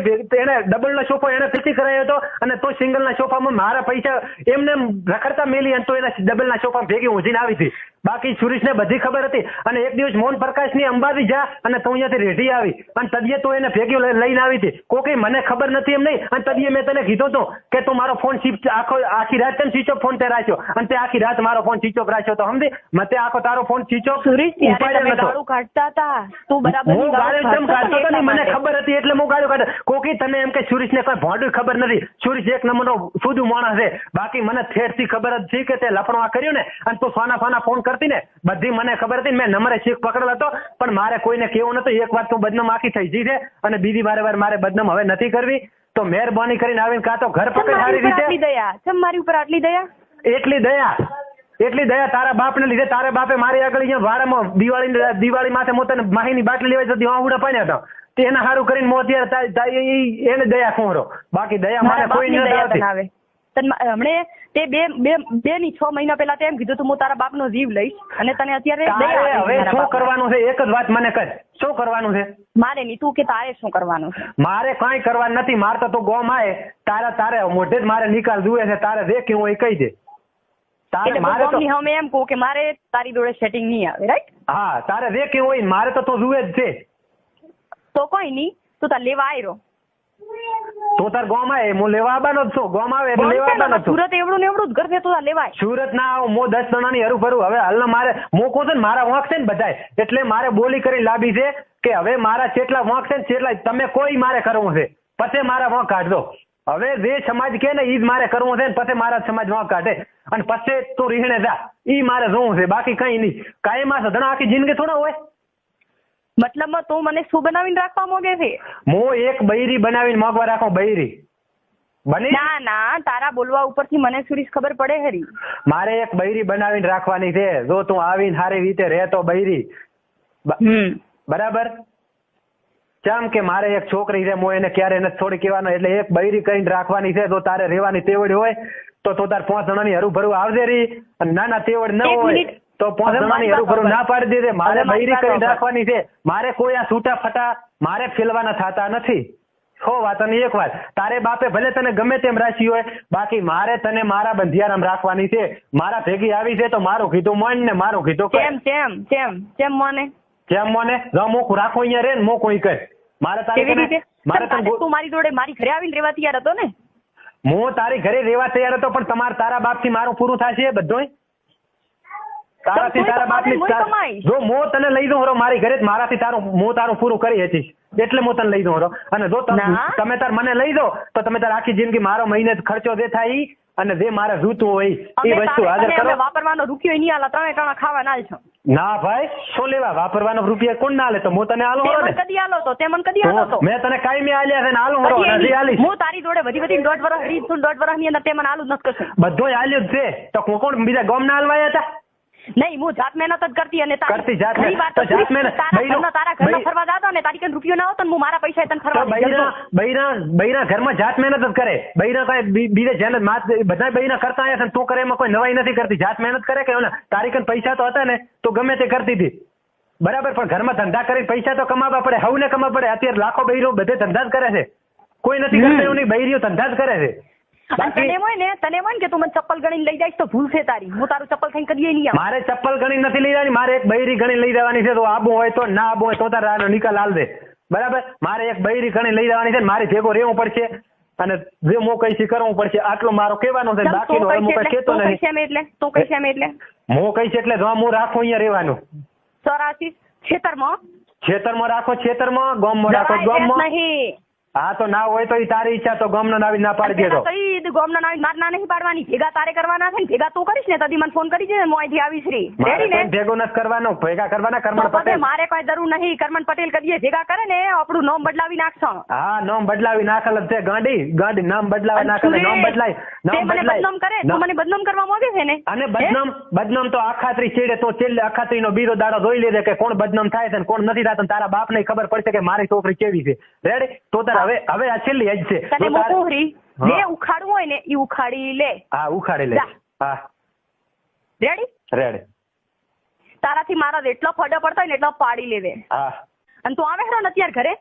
વાળી એને ડબલ નો સોફો એને ફીટી કરાયો હતો અને તો સિંગલ ના સોફામાં મારા પૈસા એમને એમ રખડતા મેલી અને તો એના ડબલ ના સોફા ભેગી ઊંઝીને આવી હતી. બાકી સુરેશને બધી ખબર હતી. અને એક દિવસ મોહન પ્રકાશની અંબાજી જા અને તું અહીંયાથી રેઢી આવી. અને તદીએ તો એને ભેગી લઈને આવી હતી. કોઈ મને ખબર નથી એમ નહીં. અને તદીએ મેં તને કીધું તો કે તું મારો ફોન સ્વિચ આખો આખી રાત તેમ સ્વિચ ઓફ ફોન તે રાખ્યો? અને તે આખી રાત મારો ફોન સ્વિચ ઓફ રાખ્યો તો સમજી? મતે આખો તારો ફોન સ્વિચ ઓફ સુરેશ. ગાળું કાઢતા હતા. તું બરાબર હું ગાળો જેમ કાઢતો હતો ને મને ખબર હતી એટલે હું ગાળો કાઢતો. કોકી તને એમ કે સુરેશ ને કોઈ ભોંડું ખબર નથી. સુરેશ એક નંબરનો સુધું માણસ છે. બાકી મને ઠેરથી ખબર જ છે કે તે લફણો આ કર્યું ને. અને તું સોના ફાના ફોન કરતી ને બધી મને ખબર હતી મેં નંબરે શીખ પકડેલો હતો પણ મારે કોઈને કેવું નતું એક વાત તું બદનામ આખી થઈ ગઈ છે અને બીજી વારે વાર મારે બદનામ હવે નથી કરવી. તો મહેરબાની કરીને આવીને કાં તો ઘર પકડી સારી રીતે. દયા ચમ મારી ઉપર આટલી દયા? એટલી દયા એટલી દયા તારા બાપને લીધે તારા બાપે મારી આગળ અહીંયા વારામાં દિવાળી દિવાળી માથે હું તને માહીની બાટલી લેવા જતી વાહુડા પાડ્યા હતા. તેના સારું કરીને મોં અત્યારે એને દયા ખોરો બાકી દયા મારે કોઈ નથી આવે હમણે તે બે બે બે ની છ મહિના પહેલા તે એમ કીધું તું હું તારા બાપનો જીવ લઈશ. અને તને અત્યારે હવે શું કરવાનું છે? એક જ વાત મને કર શું કરવાનું છે? મારે નહીં તું કે તારે શું કરવાનું મારે કાંઈ કરવાનું નથી. મારે તો ગોમ આય. તારા તારે મોઢે જ મારે નિકાલ જુએ છે. તારે જે કેવું હોય એ કહી દે. તારે મારે તો એમ કહું કે મારે તારી જોડે સેટિંગ નહીં આવે રાઈટ હા તારે જે કેવું હોય મારે તો તું જુએ જ છે. તો કોઈ નહીં. તું તાર લેવા આવ્યો તું તાર ગોમ આવે. હું લેવા આવવાનો જ છું. ગોમ આવે એટલે લેવા આવવાનો છું. સુરત એવડું ને એવડું જ કરશે છે લેવાય. સુરત ના આવું હું દસ જણાની હરું ફરું. હવે હાલના મારે મોકો છે ને મારા વાંક છે ને બધાય. એટલે મારે બોલી કરી લાવી છે કે હવે મારા જેટલા વાંક છે ને જેટલા તમે કોઈ મારે કરવું છે. પછી મારા વાંક કાઢજો. હવે જે સમાજ કે ને ઈ જ મારે કરવું છે ને પછી મારા સમાજ વાંક કાઢે. અને પછી તું રીહણે જા. ઈ મારે જોવું છે. બાકી કઈ નહીં. કાયમ આ સધણા આખી જિંદગી થોડા હોય. મતલબમાં તું મને શું બનાવીને રાખવા માંગે છે? હું એક બૈરી બનાવીને મોગવા રાખો બૈરી. બની? ના ના તારા બોલવા ઉપરથી મને સુરીશ ખબર પડે હરી? મારે એક બૈરી બનાવીને રાખવાની છે. જો તું આવીને સારી રીતે રહેતો બૈરી. બરાબર? કેમ કે મારે એક છોકરી છે હું એને ક્યારે નથી છોડી કહેવાનો. એટલે એક બૈરી કરીને રાખવાની છે જો તારે રહેવાની તેવડ હોય તો તો તાર પાંચ જણાની હરું ભરું આવજે રી. અને ના ના તેવડ ન હોય. તો પાંચ જણાની હરું ના પાડી દીધે. મારે બૈરી કરી કરીને રાખવાની છે. મારે કોઈ આ છૂટા ફટા મારે ફેલવાના થતા નથી. છો વાત અને એક વાત. તારે બાપે ભલે તને ગમે તેમ રાખી હોય બાકી મારે તને મારા બંધિયારામ રાખવાની છે. મારા ભેગી આવી છે તો મારું કીધું મન ને મારું કીધું કેમ કેમ કેમ કેમ મને? કેમ મને? જો મોકું રાખો અહીંયા રે ને મોકું ઈ કર. મારે તારી રીતે? મારે તું મારી જોડે મારી ઘરે આવીને રહેવા તૈયાર હતો ને? હું તારી ઘરે રહેવા તૈયાર હતો પણ તમારે તારા બાપથી મારું પૂરું થશે બધુંય? તારાથી તારા બાપની જો મો તને લઈ દઉં હરો મારી ઘરે મારાથી તારું મો તારું પૂરું કરી હતી એટલે મો તને લઈ દઉં હરો. અને જો તમ- તમે તાર મને લઈ દો તો તમે તાર આખી જિંદગી મારો મહિને ખર્ચો જે થાય અને જે મારે જોતું હોય એ વસ્તુ હાજર કરો. વાપરવાનો રૂપિયો નહીં આલા ત્રણે ત્રણ ખાવા ના છો. ના ભાઈ શું લેવા? વાપરવાનો રૂપિયા કોણ ના લે તો હું તને આલો હરો ને. કદી આલો તો? તે મને કદી આલો તો મેં તને કાયમી આલ્યા છે ને આલો હરો હજી એની- હું તારી જોડે વધી વધી દોઢ વર્ષ રીત છું દોઢ વર્ષની અંદર તે મને આલું જ નથી બધો આલ્યો જ છે. તો કોણ બીજા ગામ ના આલવાયા હતા? નહીં હું જાત મહેનત જ કરતી અને તારી કરતી જાત મહેનત. તો જાત મહેનત. તારા તારા ઘરમાં ફરવા જાતો ને તારી કન રૂપિયો ના હોતો ને હું મારા પૈસા તને ફરવા બૈરા બૈરા બૈરા ઘરમાં જાત મહેનત જ કરે. બૈરા કઈ બીજે જેને માત બધા બૈરા કરતા આયા છે તું કરે એમાં કોઈ નવાઈ નથી કરતી. જાત મહેનત કરે કે ઓલા તારી કન પૈસા તો હતા ને તો ગમે તે કરતી હતી. બરાબર પણ ઘરમાં ધંધા કરી પૈસા તો કમાવા પડે હવને કમાવા પડે. અત્યારે લાખો બૈરો બધે ધંધા જ કરે છે. કોઈ નથી કરતા એવું નહીં બૈરીઓ ધંધા જ કરે છે. તને હોય ને તને હોય ને કે તું મને ચપ્પલ ગણીને લઈ જઈશ તો ભૂલ છે તારી. હું તારું ચપ્પલ ખાઈને કદીએ નહીં આવું. મારે ચપ્પલ ગણી નથી લઈ જવાની મારે એક બૈરી ગણી લઈ જવાની છે. તો આબુ હોય તો ના આબુ હોય તો તારા નિકાલ હાલ દે. બરાબર? મારે એક બૈરી ગણી લઈ જવાની છે મારે ભેગો રહેવું પડશે અને જે મો એ કરવું પડશે. આટલો મારો કહેવાનો છે બાકી નો હું કઈ કેતો નહીં એટલે તું કહીશ છે એટલે? હું છે એટલે જો હું રાખું અહીંયા રહેવાનું. ચોરાસી ખેતરમાં ખેતરમાં રાખો ખેતરમાં ગામમાં રાખો ગામમાં. નહીં. હા તો ના હોય તો તારી ઈચ્છા તો ગામનો નાવી ના પાડજે તો ઈ ગોમના નામ માર ના નહીં પાડવાની. ભેગા તારે કરવાના છે ને ભેગા તું કરીશ ને તદી મને ફોન કરી દે હું અહીંથી આવીશ રી. રેડી ને? ભેગો નથી કરવાનો ભેગા કરવાના કરમણ પટેલ. મારે કોઈ જરૂર નહીં કરમણ પટેલ કરીએ ભેગા કરે ને આપણું નામ બદલાવી નાખશો. હા નામ બદલાવી નાખેલ જ છે ગાંડી. ગાંડી નામ બદલાવી અને નામ બદલાય નામ બદલાય. બદનામ કરે તો મને બદનામ કરવા માંગે છે ને? અને? બદનામ બદનામ તો આખાત્રી છેડે તો છેલ્લે અખાત્રીનો બીરો દાડો જોઈ લેજે કે કોણ બદનામ થાય છે ને કોણ નથી થતું તારા બાપ ને ખબર પડશે કે મારી છોકરી કેવી છે. રેડી તો તાર હવે હવે આ છેલ્લી જ છે. તને હા. જે ઉખાડવું હોય ને એ ઉખાડી લે. હા ઉખાડી લે. હા. રેડી રેડી તારાથી મારા જેટલો ફડો પડતો હોય ને એટલો પાડી લેવે. હા. અને તું આવે હરો ને અત્યારે ઘરે?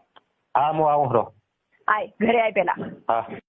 હા હું આવું હરો. આય ઘરે આય પેલા હા.